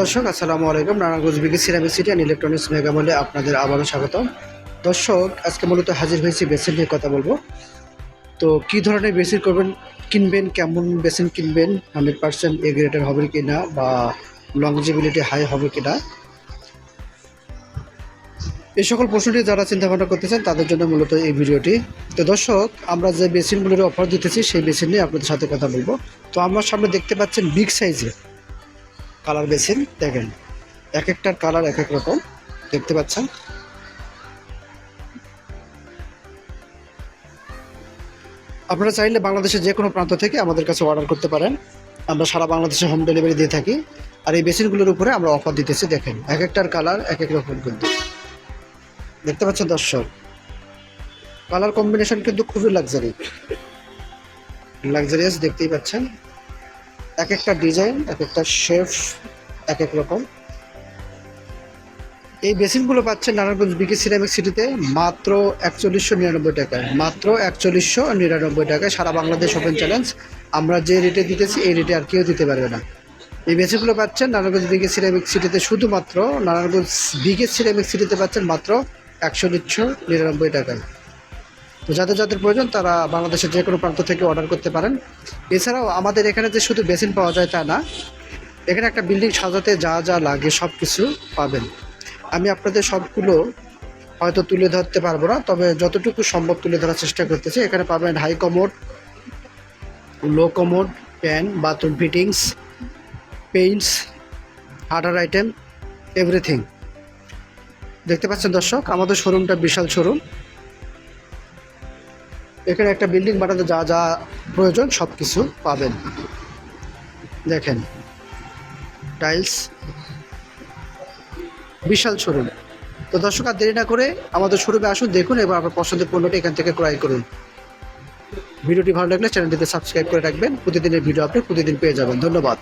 দর্শক, আসসালামু আলাইকুম। নারায়ণগঞ্জ বিগি সিরামিক সিটি অ্যান্ড ইলেকট্রনিক্স মেগামলে আপনাদের আবারও স্বাগতম। দর্শক, আজকে মূলত হাজির হয়েছি বেসিন নিয়ে কথা বলব। তো কি ধরনের বেসিন করবেন, কিনবেন, কেমন বেসিন কিনবেন, হান্ড্রেড পার্সেন্ট এ গ্রেডের হবে কি না বা লংজিবিলিটি হাই হবে কি না এই সকল প্রশ্নটি যারা চিন্তা ভাবনা করতেছেন, তাদের জন্য মূলত এই ভিডিওটি। তো দর্শক, আমরা যে বেসিনগুলোর অফার দিতেছি, সেই বেসিন নিয়ে আপনাদের সাথে কথা বলব। তো আমার সামনে দেখতে পাচ্ছেন বিগ সাইজের কালার বেসিন দেখেন, এক একটার কালার এক এক রকম। দেখতে পাচ্ছেন? আপনারা চাইলে বাংলাদেশের যে কোনো প্রান্ত থেকে আমাদের কাছে অর্ডার করতে পারেন। আমরা সারা বাংলাদেশে হোম ডেলিভারি দিয়ে থাকি। আর এই বেসিনগুলোর উপরে আমরা অফার দিতেছি, দেখেন। এক একটার কালার এক এক রকম কিন্তু। দেখতে পাচ্ছেন দর্শক? কালার কম্বিনেশন কিন্তু খুবই লাক্সারি লাক্সারিয়াস দেখতেই পাচ্ছেন। এক একটা ডিজাইন এক একটা শেফ এক এক রকম। এই বেসিনগুলো পাচ্ছেন নারায়ণগঞ্জ বিকে সিরামিক সিটিতে মাত্র একচল্লিশশো নিরানব্বই টাকায়। মাত্র একচল্লিশশো নিরানব্বই টাকায় সারা বাংলাদেশ ওপেন চ্যালেঞ্জ আমরা যে রেটে দিতেছি, এই রেটে আর কেউ দিতে পারবে না। এই বেসিনগুলো পাচ্ছেন নারায়ণগঞ্জ বিকে সিরামিক সিটিতে শুধুমাত্র নারায়ণগঞ্জ বিকে সিরামিক সিটিতে পাচ্ছেন মাত্র একচল্লিশশো নিরানব্বই টাকায়। তো যাদের যাদের প্রয়োজন তারা বাংলাদেশের যে কোনো প্রান্ত থেকে অর্ডার করতে পারেন। এছাড়াও আমাদের এখানে যে শুধু বেসিন পাওয়া যায় তা না, এখানে একটা বিল্ডিং সাজাতে যা যা লাগে সব কিছু পাবেন। আমি আপনাদের সবগুলো হয়তো তুলে ধরতে পারব না, তবে যতটুকু সম্ভব তুলে ধরার চেষ্টা করতেছি। এখানে পাবেন high commode low commode pan bathroom fittings paints hardware item everything দেখতে পাচ্ছেন দর্শক, আমাদের শোরুমটা বিশাল শোরুম এখানে একটা বিল্ডিং বানাতে যা যা প্রয়োজন সব কিছু পাবেন। দেখেন টাইলস বিশাল শোরুম তো দর্শক, আর দেরি না করে আমাদের শোরুমে আসুন, দেখুন এবার আপনার পছন্দের পণ্যটি এখান থেকে ক্রয় করুন। ভিডিওটি ভালো লাগলে চ্যানেলটিতে সাবস্ক্রাইব করে রাখবেন। প্রতিদিনের ভিডিও আপনি প্রতিদিন পেয়ে যাবেন। ধন্যবাদ।